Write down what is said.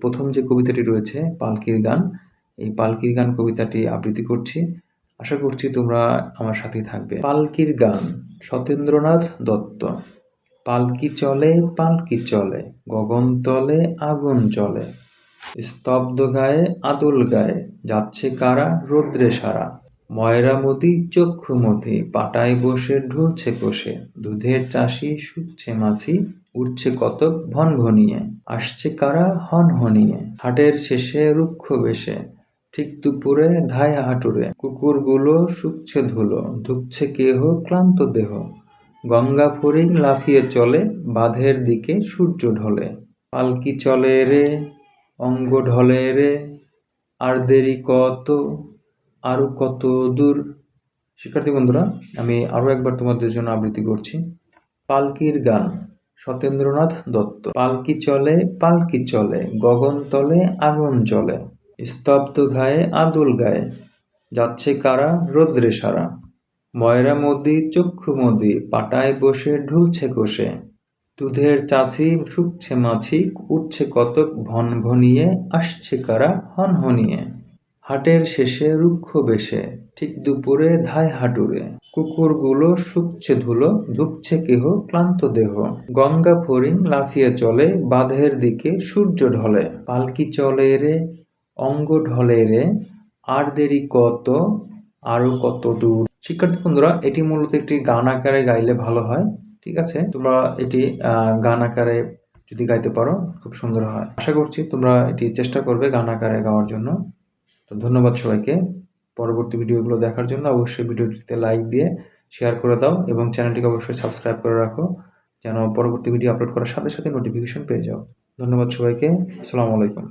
প্রথম যে কবিতাটি রয়েছে, পালকির গান, এই পালকির গান কবিতাটি আবৃত্তি করছি। আশা করছি তোমরা আমার সাথেই থাকবে। পালকির গান সতেন্দ্রনাথ দত্ত। পালকি চলে পালকি চলে, গগন তলে, আগুন চলে। স্তব্ধ গায়ে আদল গায়ে, যাচ্ছে কারা রৌদ্রে সারা। ময়রামতি চক্ষুমতি পাটায় বসে, ঢুলছে কোষে। দুধের চাষি, শুচ্ছে মাছি উঠছে কতক ভন ভনিয়ে আসছে কারা হন হনিয়ে হাটের শেষে রুক্ষ বেশে। ঠিক দুপুরে ধায় হাঁটুরে। কুকুরগুলো শুকছে ধুলো। ধুকছে কেহ, ক্লান্ত দেহ। গঙ্গা ফরিং লাফিয়ে চলে, বাঁধের দিকে সূর্য ঢলে। পালকি চলে রে, অঙ্গ ঢলে রে, আর দেরি কত? আরও কত দূর? শিক্ষার্থী বন্ধুরা, আমি আরও একবার তোমাদের জন্য আবৃত্তি করছি। পালকির গান, সতেন্দ্রনাথ দত্ত। পালকি চলে পালকি চলে, গগন তলে, আগুন চলে স্তব্ধ গায়ে আদুল গায়ে। যাচ্ছে কারা রৌদ্রে সারা? ময়রা মোদি চক্ষু মোদি পাটায় বসে, ঢুলছে কষে। দুধের চাচি শুকছে মাছি, উঠছে কতক ভন ভনিয়ে আসছে কারা হন হনিয়ে হাটের শেষে রুক্ষ বেশে, ঠিক দুপুরে ধায় হাঁটুরে। কুকুরগুলো শুকছে ধুলো, ধুকছে কেহ, ক্লান্ত দেহ। গঙ্গা ফরিং লাফিয়ে চলে, বাঁধের দিকে সূর্য ঢলে। পালকি চলে রে, অঙ্গ ঢলে রে, আর দেরি কত, আরও কত দূর। শিক্ষার্থী বন্ধুরা, এটি মূলত একটি গান আকারে গাইলে ভালো হয়, ঠিক আছে? তোমরা এটি গান আকারে যদি গাইতে পারো, খুব সুন্দর হয়। আশা করছি তোমরা এটি চেষ্টা করবে গান আকারে গাওয়ার জন্য। তো ধন্যবাদ সবাইকে। পরবর্তী ভিডিওগুলো দেখার জন্য অবশ্যই ভিডিওটিতে লাইক দিয়ে শেয়ার করে দাও এবং চ্যানেলটিকে অবশ্যই সাবস্ক্রাইব করে রাখো যেন পরবর্তী ভিডিও আপলোড করার সাথে সাথে নোটিফিকেশন পেয়ে যাও। ধন্যবাদ সবাইকে। আসসালামু আলাইকুম।